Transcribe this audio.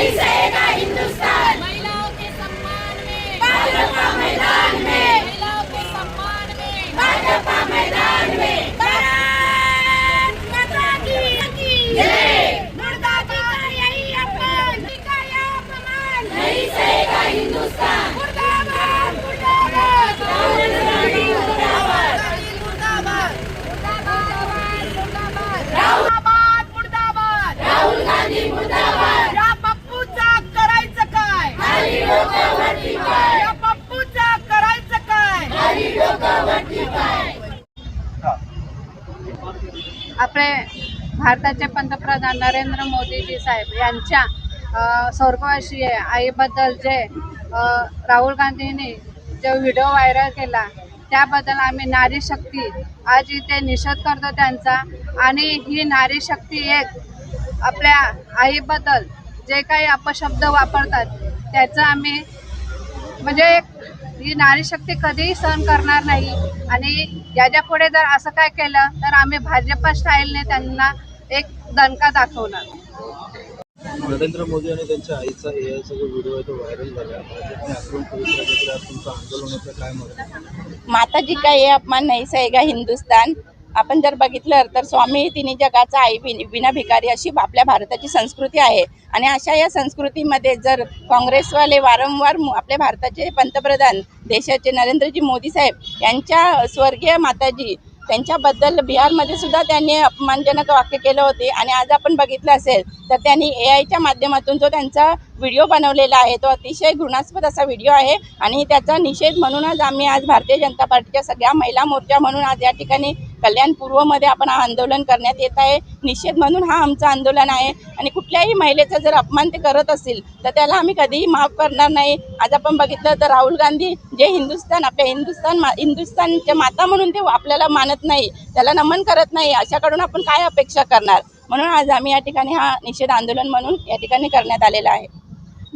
We say आपले भारताचे पंतप्रधान नरेंद्र मोदीजी साहेब यांच्या स्वर्गवासीय आईबद्दल जे राहुल गांधींनी जो व्हिडिओ व्हायरल केला त्याबद्दल आम्ही नारी शक्ती आज इथे निषेध करतो त्यांचा. आणि ही नारी शक्ती एक आपल्या आईबद्दल जे काही अपशब्द वापरतात त्याचं आम्ही म्हणजे एक ही नारी शक्ती कधीही सहन करणार नाही. आणि याच्यापुढे जर असं काय केलं तर आम्ही भाजपा स्टाईलने त्यांना एक दणका दाखवणार. नरेंद्र मोदी आणि त्यांच्या आईचा ए आयचा जो व्हिडिओ आहे तो व्हायरल झाला. भाजपने आक्रमण पोलीस राज्याकडे आज तुमचं आंदोलन होतं काय मत? माताजी का ये अपमान नाही सहेगा हिंदुस्तान आपण जर बघितलं तर स्वामी तिन्ही जगाचा आई विन विना भिकारी अशी आपल्या भारताची संस्कृती आहे. आणि अशा या संस्कृतीमध्ये जर काँग्रेसवाले वारंवार आपल्या भारताचे पंतप्रधान देशाचे नरेंद्रजी मोदी साहेब यांच्या स्वर्गीय माताजी त्यांच्याबद्दल बिहारमध्ये सुद्धा त्यांनी अपमानजनक वाक्य केलं होते. आणि आज आपण बघितलं असेल तर त्यांनी ए आयच्या माध्यमातून जो त्यांचा व्हिडिओ बनवलेला आहे तो अतिशय घृणास्पद असा व्हिडिओ आहे. आणि त्याचा निषेध म्हणूनच आम्ही आज भारतीय जनता पार्टीच्या सगळ्या महिला मोर्चा म्हणून आज या ठिकाणी कल्याण पूर्वमध्ये आपण हा आंदोलन करण्यात येत आहे. निषेध म्हणून हा आमचं आंदोलन आहे. आणि कुठल्याही महिलेचा जर अपमान ते करत असतील तर त्याला आम्ही कधीही माफ करणार नाही. आज आपण बघितलं तर राहुल गांधी जे हिंदुस्थान आपल्या हिंदुस्थान मा हिंदुस्थानच्या माता म्हणून ते आपल्याला मानत नाही. त्याला नमन करत नाही. अशाकडून आपण काय अपेक्षा करणार? म्हणून आज आम्ही या ठिकाणी हा निषेध आंदोलन म्हणून या ठिकाणी करण्यात आलेला आहे.